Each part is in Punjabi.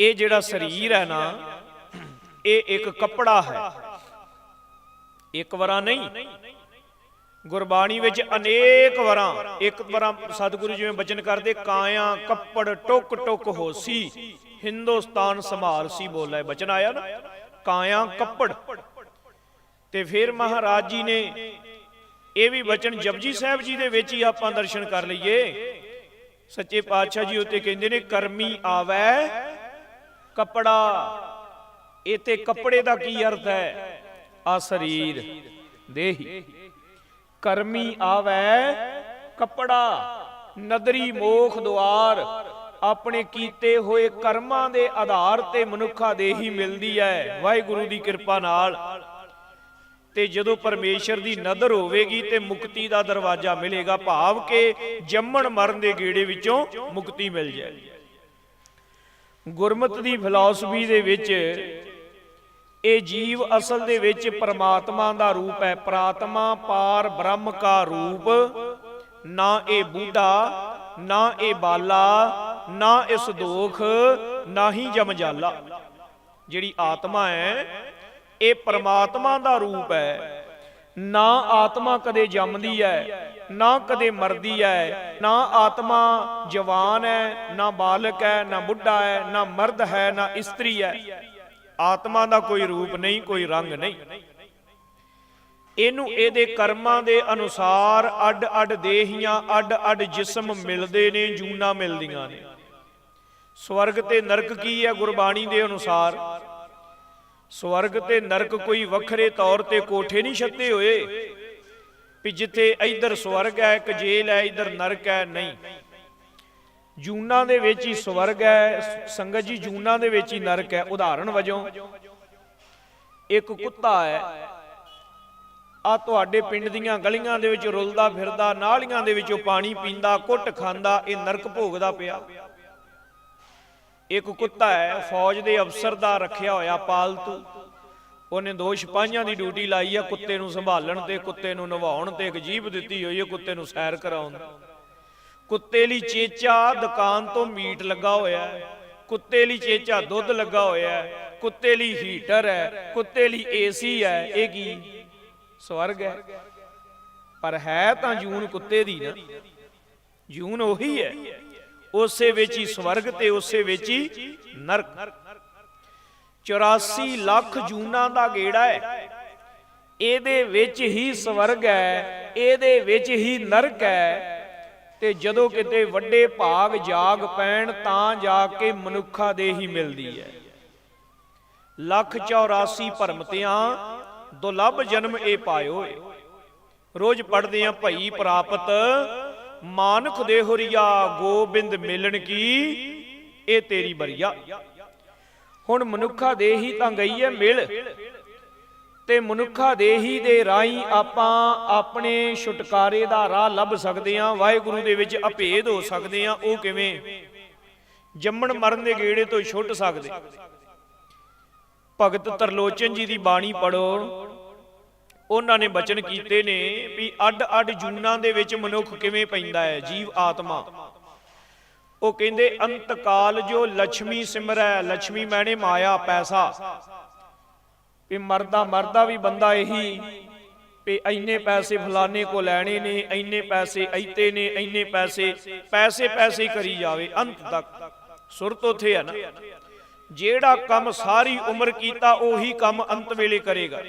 ਇਹ ਜਿਹੜਾ ਸਰੀਰ ਹੈ ਨਾ, ਇਹ ਇੱਕ ਕੱਪੜਾ ਹੈ। ਇੱਕ ਵਾਰਾ ਨਹੀਂ, ਗੁਰਬਾਣੀ ਵਿੱਚ ਅਨੇਕ ਵਾਰਾਂ, ਇੱਕ ਵਾਰਾਂ ਸਤਿਗੁਰੂ ਜਿਵੇਂ ਬਚਨ ਕਰਦੇ, ਕਾਇਆ, ਕੱਪੜ, ਟੁਕ ਟੁਕ ਹੋਸੀ ਹਿੰਦੁਸਤਾਨ ਸੰਭਾਲ ਸੀ ਬੋਲੇ, ਬਚਨ ਆਇਆ ਨਾ, ਕਾਇਆ, ਕੱਪੜ। ਤੇ ਫਿਰ ਮਹਾਰਾਜ ਜੀ ਨੇ ਇਹ ਵੀ ਬਚਨ ਜਪਜੀ ਸਾਹਿਬ ਜੀ ਦੇ ਵਿੱਚ ਹੀ ਆਪਾਂ ਦਰਸ਼ਨ ਕਰ ਲਈਏ। ਸੱਚੇ ਪਾਤਸ਼ਾਹ ਜੀ ਉੱਤੇ ਕਹਿੰਦੇ ਨੇ, ਕਰਮੀ ਆਵੈ ਕੱਪੜਾ। ਇਹ ਤੇ ਕੱਪੜੇ ਦਾ ਕੀ ਅਰਥ ਹੈ? ਆ ਸਰੀਰ। ਦੇਹੀ। ਕਰਮੀ ਆਵੈ ਕਪੜਾ। ਨਦਰੀ ਮੋਖ ਦੁਆਰ। ਆਪਣੇ ਕੀਤੇ ਹੋਏ ਕਰਮਾਂ ਦੇ ਆਧਾਰ ਤੇ ਮਨੁੱਖਾ ਦੇਹੀ ਮਿਲਦੀ ਹੈ। ਵਾਹਿਗੁਰੂ ਦੀ ਕਿਰਪਾ ਨਾਲ। ਤੇ ਜਦੋਂ ਪਰਮੇਸ਼ਰ ਦੀ ਨਦਰ ਹੋਵੇਗੀ ਤੇ ਮੁਕਤੀ ਦਾ ਦਰਵਾਜ਼ਾ ਮਿਲੇਗਾ, ਭਾਵ ਕਿ ਜੰਮਣ ਮਰਨ ਦੇ ਗੇੜੇ ਵਿੱਚੋਂ ਮੁਕਤੀ ਮਿਲ ਜਾਏਗੀ। ਗੁਰਮਤ ਦੀ ਫਿਲਾਸਫੀ ਦੇ ਵਿੱਚ ਇਹ ਜੀਵ ਅਸਲ ਦੇ ਵਿੱਚ ਪਰਮਾਤਮਾ ਦਾ ਰੂਪ ਹੈ। ਪ੍ਰਾਤਮਾ ਪਾਰ ਬ੍ਰਹਮ ਕਾ ਰੂਪ। ਨਾ ਇਹ ਬੂਢਾ, ਨਾ ਇਹ ਬਾਲਾ, ਨਾ ਇਸ ਦੋਖ, ਨਾ ਹੀ ਜਮਜਾਲਾ ਜਿਹੜੀ ਆਤਮਾ ਹੈ, ਇਹ ਪਰਮਾਤਮਾ ਦਾ ਰੂਪ ਹੈ। ਨਾ ਆਤਮਾ ਕਦੇ ਜੰਮਦੀ ਹੈ ਨਾ ਕਦੇ ਮਰਦੀ ਹੈ ਨਾ ਆਤਮਾ ਜਵਾਨ ਹੈ ਨਾ ਬਾਲਕ ਹੈ ਨਾ ਬੁੱਢਾ ਹੈ ਨਾ ਮਰਦ ਹੈ, ਨਾ ਇਸਤਰੀ ਹੈ ਆਤਮਾ ਦਾ ਕੋਈ ਰੂਪ ਨਹੀਂ, ਕੋਈ ਰੰਗ ਨਹੀਂ। ਇਹਨੂੰ ਇਹਦੇ ਕਰਮਾਂ ਦੇ ਅਨੁਸਾਰ ਅੱਡ-ਅੱਡ ਦੇਹੀਆਂ, ਅੱਡ-ਅੱਡ ਜਿਸਮ ਮਿਲਦੇ ਨੇ, ਜੂਨਾ ਮਿਲਦੀਆਂ ਨੇ। ਸਵਰਗ ਤੇ ਨਰਕ ਕੀ ਹੈ ਗੁਰਬਾਣੀ ਦੇ ਅਨੁਸਾਰ? ਸਵਰਗ ਤੇ ਨਰਕ ਕੋਈ ਵੱਖਰੇ ਤੌਰ ਤੇ ਕੋਠੇ ਨਹੀਂ ਛੱਤੇ ਹੋਏ। ਵੀ ਜਿੱਥੇ ਇੱਧਰ ਸਵਰਗ ਹੈ, ਇੱਕ ਜੇਲ ਹੈ, ਇੱਧਰ ਨਰਕ ਹੈ, ਨਹੀਂ। ਜੂਨਾ ਦੇ ਵਿੱਚ ਹੀ ਸਵਰਗ ਹੈ, ਸੰਗਤ ਜੀ, ਜੂਨਾ ਦੇ ਵਿੱਚ ਹੀ ਨਰਕ ਹੈ। ਉਦਾਹਰਣ ਵਜੋਂ, ਇੱਕ ਕੁੱਤਾ ਹੈ। ਆ ਤੁਹਾਡੇ ਪਿੰਡ ਦੀਆਂ ਗਲੀਆਂ ਦੇ ਵਿੱਚ ਰੁਲਦਾ ਫਿਰਦਾ, ਨਾਲੀਆਂ ਦੇ ਵਿੱਚੋਂ ਪਾਣੀ ਪੀਂਦਾ, ਕੁੱਟ ਖਾਂਦਾ, ਇਹ ਨਰਕ ਭੋਗਦਾ ਪਿਆ। ਇੱਕ ਕੁੱਤਾ ਹੈ, ਫੌਜ ਦੇ ਅਫਸਰ ਦਾ ਰੱਖਿਆ ਹੋਇਆ ਪਾਲਤੂ। ਉਹਨੇ ਦੋ ਸਿਪਾਹੀਆਂ ਦੀ ਡਿਊਟੀ ਲਾਈ ਆ, ਕੁੱਤੇ ਨੂੰ ਸੰਭਾਲਣ ਤੇ, ਕੁੱਤੇ ਨੂੰ ਨਵਾਉਣ ਤੇ, ਇੱਕ ਜੀਬ ਦਿੱਤੀ ਹੋਈ ਹੈ ਕੁੱਤੇ ਨੂੰ ਸੈਰ ਕਰਾਉਣ। ਕੁੱਤੇ ਲਈ ਚੇਚਾ, ਦੁਕਾਨ ਤੋਂ ਮੀਟ ਲੱਗਾ ਹੋਇਆ ਹੈ। ਕੁੱਤੇ ਲਈ ਚੇਚਾ ਦੁੱਧ ਲੱਗਾ ਹੋਇਆ ਹੈ। ਕੁੱਤੇ ਲਈ ਹੀਟਰ ਹੈ। ਕੁੱਤੇ ਲਈ ਏਸੀ ਹੈ। ਇਹ ਕੀ? ਸਵਰਗ ਹੈ। ਪਰ ਹੈ ਤਾਂ ਜੂਨ ਕੁੱਤੇ ਦੀ ਨਾ। ਜੂਨ ਉਹੀ ਹੈ। ਉਸੇ ਵਿੱਚ ਹੀ ਸਵਰਗ ਤੇ ਉਸੇ ਵਿੱਚ ਹੀ ਨਰਕ। 84 ਲੱਖ ਜੂਨਾਂ ਦਾ ਗੇੜਾ ਹੈ। ਇਹਦੇ ਵਿੱਚ ਹੀ ਸਵਰਗ ਹੈ, ਇਹਦੇ ਵਿੱਚ ਹੀ ਨਰਕ ਹੈ। ਤੇ ਜਦੋਂ ਕਿਤੇ ਵੱਡੇ ਭਾਗ ਜਾਗ ਪੈਣ, ਤਾਂ ਜਾ ਕੇ ਮਨੁੱਖਾ ਦੇ ਹੀ ਮਿਲਦੀ ਹੈ। ਲੱਖ 84 ਭਰਮਤਿਆਂ ਦੁਲੱਭ ਜਨਮ ਇਹ ਪਾਇਓ ਏ। ਰੋਜ਼ ਪੜਦੇ ਆ, ਭਈ ਪ੍ਰਾਪਤ ਮਾਨਖ ਦੇ ਹੁਰੀਆ ਗੋਬਿੰਦ ਮਿਲਣ ਕੀ? ਇਹ ਤੇਰੀ ਬਰੀਆ। ਹੁਣ ਮਨੁੱਖਾ ਦੇ ਤਾਂ ਗਈ ਹੈ ਮਿਲ। ਤੇ ਮਨੁੱਖਾ ਦੇਹੀ ਦੇ ਰਾਈ ਆਪਾਂ ਆਪਣੇ ਛੁਟਕਾਰੇ ਦਾ ਰਾਹ ਲੱਭ ਸਕਦੇ ਹਾਂ, ਵਾਹਿਗੁਰੂ ਦੇ ਵਿੱਚ ਅਭੇਦ ਹੋ ਸਕਦੇ ਹਾਂ, ਉਹ ਕਿਵੇਂ? ਜੰਮਣ ਮਰਨ ਦੇ ਗੇੜੇ ਤੋਂ ਛੁੱਟ ਸਕਦੇ। ਭਗਤ ਤਰਲੋਚਨ ਜੀ ਦੀ ਬਾਣੀ ਪੜੋ ਉਹਨਾਂ ਨੇ ਬਚਨ ਕੀਤੇ ਨੇ ਵੀ ਅੱਡ-ਅੱਡ ਜੂਨਾਂ ਦੇ ਵਿੱਚ ਮਨੁੱਖ ਕਿਵੇਂ ਪੈਂਦਾ ਹੈ? ਜੀਵ, ਆਤਮਾ। ਉਹ ਕਹਿੰਦੇ ਅੰਤ ਕਾਲ ਜੋ ਲక్ష్ਮੀ ਸਿਮਰੈ ਲక్ష్ਮੀ ਮੈਨੇ ਮਾਇਆ, ਪੈਸਾ। ਵੀ ਮਰਦਾ ਮਰਦਾ ਵੀ ਬੰਦਾ ਇਹੀ ਵੀ ਐਨੇ ਪੈਸੇ ਫਲਾਣੇ ਕੋ ਲੈਣੇ ਨੇ ਐਨੇ ਪੈਸੇ ਐਤੇ ਨੇ ਐਨੇ ਪੈਸੇ ਪੈਸੇ ਪੈਸੇ ਕਰੀ ਜਾਵੇ, ਅੰਤ ਤੱਕ। ਸੁਰਤ ਉਥੇ ਹੈ ਨਾ। ਜਿਹੜਾ ਕੰਮ ਸਾਰੀ ਉਮਰ ਕੀਤਾ, ਉਹੀ ਕੰਮ ਅੰਤ ਵੇਲੇ ਕਰੇਗਾ।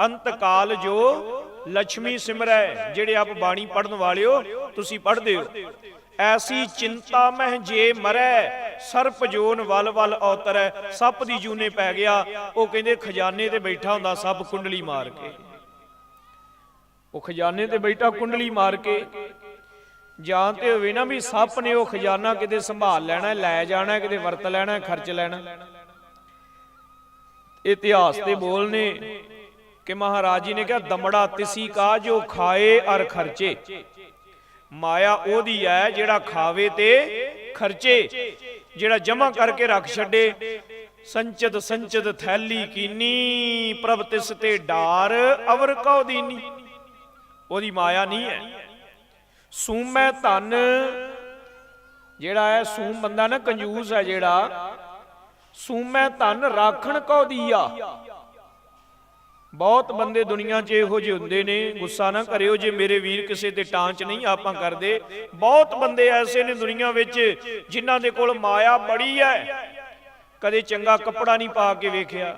ਅੰਤ ਕਾਲ ਜੋ ਲక్ష్ਮੀ ਸਿਮਰੈ, ਜਿਹੜੇ ਆਪ ਬਾਣੀ ਪੜਨ ਵਾਲਿਓ, ਤੁਸੀਂ ਪੜਦੇ ਹੋ। ਐਸੀ ਚਿੰਤਾ ਮਹਿ ਜੇ ਮਰੈ, ਸਰਪ ਜੋਨ ਵਲ ਵਲ ਔਤਰੈ, ਸੱਪ ਦੀ ਜੂਨੇ ਪੈ ਗਿਆ। ਉਹ ਕਹਿੰਦੇ, ਖਜ਼ਾਨੇ ਤੇ ਬੈਠਾ ਹੁੰਦਾ ਸੱਪ ਕੁੰਡਲੀ ਮਾਰ ਕੇ। ਉਹ ਖਜ਼ਾਨੇ ਤੇ ਬੈਠਾ ਕੁੰਡਲੀ ਮਾਰ ਕੇ। ਜਾਂ ਤੇ ਹੋਵੇ ਨਾ ਵੀ ਸੱਪ ਨੇ ਉਹ ਖਜ਼ਾਨਾ ਕਿਤੇ ਸੰਭਾਲ ਲੈਣਾ, ਲੈ ਜਾਣਾ, ਕਿਤੇ ਵਰਤ ਲੈਣਾ, ਖਰਚ ਲੈਣਾ। ਇਤਿਹਾਸ ਤੇ ਬੋਲ ਨੇ ਕਿ ਮਹਾਰਾਜ ਜੀ ਨੇ ਕਿਹਾ, ਦਮੜਾ ਤਿਸੀ ਕਾ ਜੋ ਖਾਏ ਅਰ ਖਰਚੇ। ਮਾਇਆ ਉਹਦੀ ਹੈ ਜਿਹੜਾ ਖਾਵੇ ਤੇ ਖਰਚੇ, ਜਿਹੜਾ ਜਮਾ ਕਰਕੇ ਰੱਖ ਛੱਡੇ। ਸੰਚਦ ਸੰਚਦ ਥੈਲੀ ਕੀਨੀ, ਪ੍ਰਭ ਤਿਸ ਤੇ ਡਾਰ ਅਵਰ ਕਉ ਦੀਨੀ। ਉਹਦੀ ਮਾਇਆ ਨਹੀਂ ਹੈ ਸੂਮੈ ਧਨ, ਜਿਹੜਾ ਹੈ ਸੂਮ ਬੰਦਾ ਨਾ ਕੰਜੂਸ ਹੈ ਜਿਹੜਾ। ਸੂਮੈ ਧਨ ਰਾਖਣ ਕੋ ਦੀਆ। ਬਹੁਤ ਬੰਦੇ ਦੁਨੀਆ 'ਚ ਇਹੋ ਜਿਹੇ ਹੁੰਦੇ ਨੇ, ਗੁੱਸਾ ਨਾ ਕਰਿਓ ਜੇ ਮੇਰੇ ਵੀਰ ਕਿਸੇ ਤੇ ਟਾਂਚ ਨਹੀਂ ਆਪਾਂ ਕਰਦੇ। ਬਹੁਤ ਬੰਦੇ ਐਸੇ ਨੇ ਦੁਨੀਆ ਵਿੱਚ ਜਿਨ੍ਹਾਂ ਦੇ ਕੋਲ ਮਾਇਆ ਬੜੀ ਹੈ। ਕਦੇ ਚੰਗਾ ਕੱਪੜਾ ਨਹੀਂ ਪਾ ਕੇ ਵੇਖਿਆ,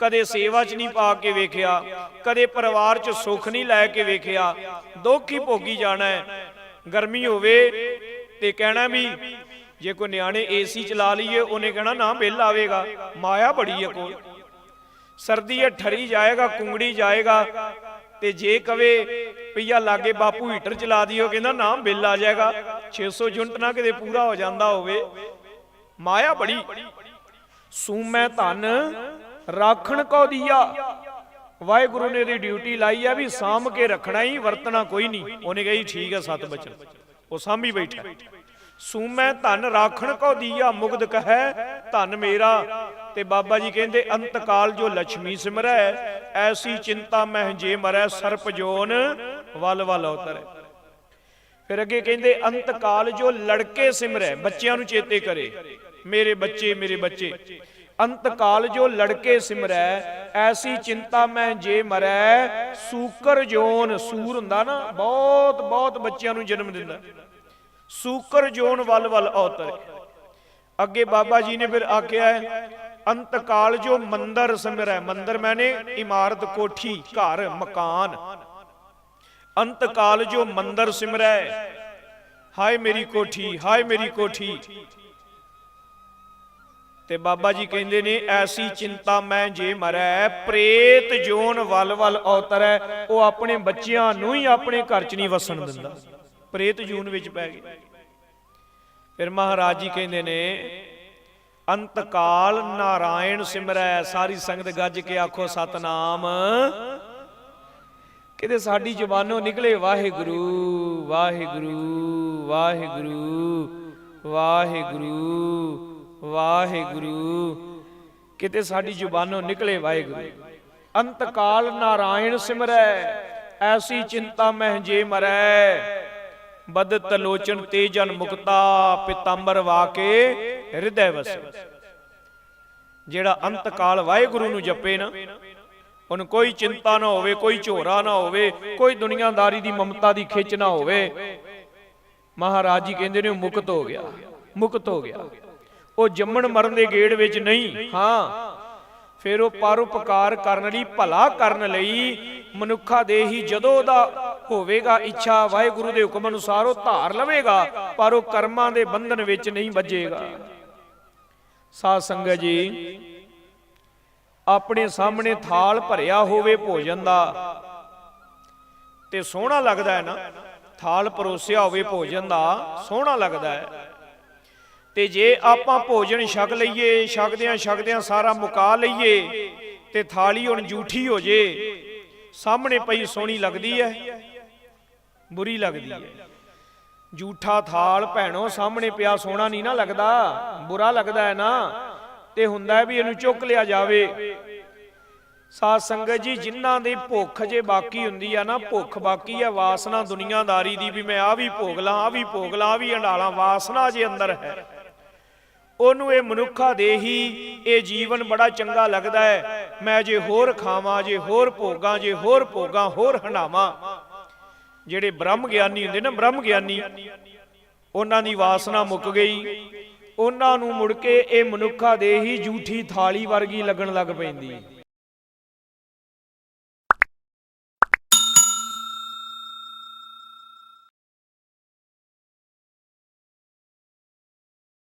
ਕਦੇ ਸੇਵਾ 'ਚ ਨਹੀਂ ਪਾ ਕੇ ਵੇਖਿਆ, ਕਦੇ ਪਰਿਵਾਰ 'ਚ ਸੁੱਖ ਨਹੀਂ ਲੈ ਕੇ ਵੇਖਿਆ। ਦੁੱਖ ਹੀ ਭੋਗੀ ਜਾਣਾ ਹੈ। ਗਰਮੀ ਹੋਵੇ ਤੇ ਕਹਿਣਾ ਵੀ, ਜੇ ਕੋਈ ਨਿਆਣੇ ਏਸੀ ਚਲਾ ਲਈਏ, ਉਹਨੇ ਕਹਿਣਾ ਨਾ ਬਿੱਲ ਆਵੇਗਾ ਮਾਇਆ ਬੜੀ ਹੈ ਕੋਲ। ਸਰਦੀ ਹੈ ਠਰੀ ਜਾਏਗਾ, ਕੁੰਗੜੀ ਜਾਏਗਾ। ਤੇ ਜੇ ਕਵੇ ਪਈਆ ਲਾਗੇ ਬਾਪੂ ਹੀਟਰ ਚਲਾ ਦਿਓ, ਕਹਿੰਦਾ ਨਾ ਬਿੱਲ ਆ ਜਾਏਗਾ। 600 ਯੂਨਿਟ ਨਾ ਕਿਤੇ ਪੂਰਾ ਹੋ ਜਾਂਦਾ ਹੋਵੇ। ਮਾਇਆ ਬੜੀ। ਸੂਮੈ ਧਨ, ਰਾਖਣ ਕੋ ਦੀਆ। ਵਾਹਿਗੁਰੂ ਨੇ ਦੀ ਡਿਊਟੀ ਲਾਈ ਆ ਵੀ ਸਾਂਭ ਕੇ ਰੱਖਣਾ ਹੀ, ਵਰਤਣਾ ਕੋਈ ਨਹੀਂ। ਉਹਨੇ ਕਹੀ ਠੀਕ ਹੈ ਸਤ ਬਚਨ ਉਹ ਸਾਂਭੀ ਬੈਠਾ। ਸੂਮੈ ਧਨ, ਰਾਖਣ ਕੋ ਦੀਆ ਮੁਗਦ ਕਹੈ, ਧਨ ਮੇਰਾ। ਤੇ ਬਾਬਾ ਜੀ ਕਹਿੰਦੇ ਅੰਤ ਕਾਲ ਜੋ ਲక్ష్ਮੀ ਸਿਮਰੈ, ਐਸੀ ਚਿੰਤਾ ਮਹਿ ਜੇ ਮਰੈ ਸਰਪ ਜੋਨ ਵਲ ਵਲ ਉਤਰੈ। ਫਿਰ ਅੱਗੇ ਕਹਿੰਦੇ ਅੰਤ ਕਾਲ ਜੋ ਲੜਕੇ ਸਿਮਰੈ, ਬੱਚਿਆਂ ਨੂੰ ਚੇਤੇ ਕਰੇ। ਮੇਰੇ ਬੱਚੇ ਮੇਰੇ ਬੱਚੇ ਅੰਤ ਕਾਲ ਜੋ ਲੜਕੇ ਸਿਮਰੈ, ਐਸੀ ਚਿੰਤਾ ਮੈਂ ਜੇ ਮਰੈ ਸੂਕਰ ਜੋਨ ਸੂਰ ਹੁੰਦਾ ਨਾ, ਬਹੁਤ ਬਹੁਤ ਬੱਚਿਆਂ ਨੂੰ ਜਨਮ ਦਿੰਦਾ। ਸੂਕਰ ਜੋਨ ਵੱਲ ਵੱਲ ਔਤਰੇ ਅੱਗੇ ਬਾਬਾ ਜੀ ਨੇ ਫਿਰ ਆਖਿਆ ਹੈ ਅੰਤ ਕਾਲ ਜੋ ਮੰਦਰ ਸਿਮਰੈ ਮੰਦਰ ਮੈਨੇ ਇਮਾਰਤ ਕੋਠੀ, ਘਰ, ਮਕਾਨ। ਅੰਤ ਕਾਲ ਜੋ ਮੰਦਰ ਸਿਮਰੈ ਹਾਏ ਮੇਰੀ ਕੋਠੀ, ਹਾਏ ਮੇਰੀ ਕੋਠੀ। ਤੇ ਬਾਬਾ ਜੀ ਕਹਿੰਦੇ ਨੇ, ਐਸੀ ਚਿੰਤਾ ਮੈਂ ਜੇ ਮਰੈ, ਪ੍ਰੇਤ ਜੋਨ ਵੱਲ ਵੱਲ ਔਤਰੈ, ਉਹ ਆਪਣੇ ਬੱਚਿਆਂ ਨੂੰ ਹੀ ਆਪਣੇ ਘਰ 'ਚ ਨਹੀਂ ਵਸਣ ਦਿੰਦਾ। ਪ੍ਰੇਤ ਜੂਨ ਵਿੱਚ ਪੈ ਗਏ। ਫਿਰ ਮਹਾਰਾਜ ਜੀ ਕਹਿੰਦੇ ਨੇ ਅੰਤ ਕਾਲ ਨਾਰਾਇਣ ਸਿਮਰੈ, ਸਾਰੀ ਸੰਗਤ ਗੱਜ ਕੇ ਆਖੋ, ਸਤਨਾਮ। ਕਿਤੇ ਸਾਡੀ ਜ਼ੁਬਾਨੋਂ ਨਿਕਲੇ, ਵਾਹਿਗੁਰੂ ਵਾਹਿਗੁਰੂ ਵਾਹਿਗੁਰੂ ਵਾਹਿਗੁਰੂ ਵਾਹਿਗੁਰੂ। ਕਿਤੇ ਸਾਡੀ ਜ਼ੁਬਾਨੋਂ ਨਿਕਲੇ, ਵਾਹਿਗੁਰੂ ਅੰਤ ਕਾਲ ਨਾਰਾਇਣ ਸਿਮਰੈ, ਐਸੀ ਚਿੰਤਾ ਮਹਿ ਜੇ ਮਰੈ। ਬਦਤ ਲੋਚਨ ਤੇਜਨ ਮੁਕਤਾ ਪਿਤੰਬਰ ਵਾਕੇ ਹਿਰਦੈ ਵਸੈ। ਜਿਹੜਾ ਅੰਤ ਕਾਲ ਵਾਹਿਗੁਰੂ ਨੂੰ ਜਪੇ ਨਾ, ਉਹਨੂੰ ਕੋਈ ਚਿੰਤਾ ਨਾ ਹੋਵੇ, ਕੋਈ ਝੋਰਾ ਨਾ ਹੋਵੇ, ਕੋਈ ਦੁਨੀਆਦਾਰੀ ਦੀ ਮਮਤਾ ਦੀ ਖਿੱਚ ਨਾ ਹੋਵੇ। ਮਹਾਰਾਜ ਜੀ ਕਹਿੰਦੇ ਨੇ ਉਹ ਮੁਕਤ ਹੋ ਗਿਆ, ਮੁਕਤ ਹੋ ਗਿਆ। ਉਹ ਜੰਮਣ ਮਰਨ ਦੇ ਗੇੜ ਵਿੱਚ ਨਹੀਂ, ਹਾਂ। ਫਿਰ ਉਹ ਪਰਉਪਕਾਰ ਕਰਨ ਲਈ, ਭਲਾ ਕਰਨ ਲਈ ਮਨੁੱਖਾ ਦੇ ਹੀ ਜਦੋਂ ਦਾ ਹੋਵੇਗਾ, ਇੱਛਾ ਵਾਹਿਗੁਰੂ ਦੇ ਹੁਕਮ ਅਨੁਸਾਰ ਉਹ ਧਾਰ ਲਵੇਗਾ, ਪਰ ਉਹ ਕਰਮਾਂ ਦੇ ਬੰਧਨ ਵਿੱਚ ਨਹੀਂ ਵੱਜੇਗਾ। ਸਾਧ ਸੰਗਤ ਜੀ, ਆਪਣੇ ਸਾਹਮਣੇ ਥਾਲ ਭਰਿਆ ਹੋਵੇ ਭੋਜਨ ਦਾ ਤੇ ਸੋਹਣਾ ਲੱਗਦਾ ਹੈ ਨਾ, ਥਾਲ ਪਰੋਸਿਆ ਹੋਵੇ ਭੋਜਨ ਦਾ, ਸੋਹਣਾ ਲੱਗਦਾ ਹੈ। ਤੇ ਜੇ ਆਪਾਂ ਭੋਜਨ ਛਕ ਲਈਏ, ਛਕਦਿਆਂ ਛਕਦਿਆਂ ਸਾਰਾ ਮੁਕਾ ਲਈਏ ਤੇ ਥਾਲੀ ਹੁਣ ਜੂਠੀ ਹੋ ਜੇ, ਸਾਹਮਣੇ ਪਈ ਸੋਹਣੀ ਲੱਗਦੀ ਹੈ, ਬੁਰੀ ਲੱਗਦੀ ਹੈ। ਜੂਠਾ ਥਾਲ ਭੈਣੋ, ਸਾਹਮਣੇ ਪਿਆ ਸੋਹਣਾ ਨਹੀਂ ਨਾ ਲੱਗਦਾ। ਬੁਰਾ ਲੱਗਦਾ ਹੈ ਨਾ। ਤੇ ਹੁੰਦਾ ਹੈ ਵੀ ਇਹਨੂੰ ਚੁੱਕ ਲਿਆ ਜਾਵੇ। ਸਾਧ ਸੰਗਤ ਜੀ, ਜਿਨ੍ਹਾਂ ਦੀ ਭੁੱਖ ਜੇ ਬਾਕੀ ਹੁੰਦੀ ਆ ਨਾ, ਭੁੱਖ ਬਾਕੀ ਆ, ਵਾਸਨਾ ਦੁਨੀਆਦਾਰੀ ਦੀ ਵੀ ਮੈਂ ਆ ਵੀ ਭੋਗ ਲਾਂ ਆ ਵੀ ਭੋਗ ਲਾਂ ਆ ਵੀ ਹੰਡਾਲਾਂ ਵਾਸਨਾ ਜੇ ਅੰਦਰ ਹੈ। ਉਹਨੂੰ ਇਹ ਮਨੁੱਖਾ ਦੇ ਹੀ ਇਹ ਜੀਵਨ ਬੜਾ ਚੰਗਾ ਲੱਗਦਾ ਹੈ। ਮੈਂ ਜੇ ਹੋਰ ਖਾਵਾਂ, ਜੇ ਹੋਰ ਭੋਗਾਂ, ਜੇ ਹੋਰ ਭੋਗਾਂ, ਹੋਰ ਹੰਡਾਵਾਂ ਜਿਹੜੇ ਬ੍ਰਹਮ ਗਿਆਨੀ ਹੁੰਦੇ ਨਾ, ਬ੍ਰਹਮ ਗਿਆਨੀ, ਉਹਨਾਂ ਦੀ ਵਾਸਨਾ ਮੁੱਕ ਗਈ। ਉਹਨਾਂ ਨੂੰ ਮੁੜ ਕੇ ਇਹ ਮਨੁੱਖਾ ਦੇ ਹੀ ਝੂਠੀ ਥਾਲੀ ਵਰਗੀ ਲੱਗਣ ਲੱਗ ਪੈਂਦੀ।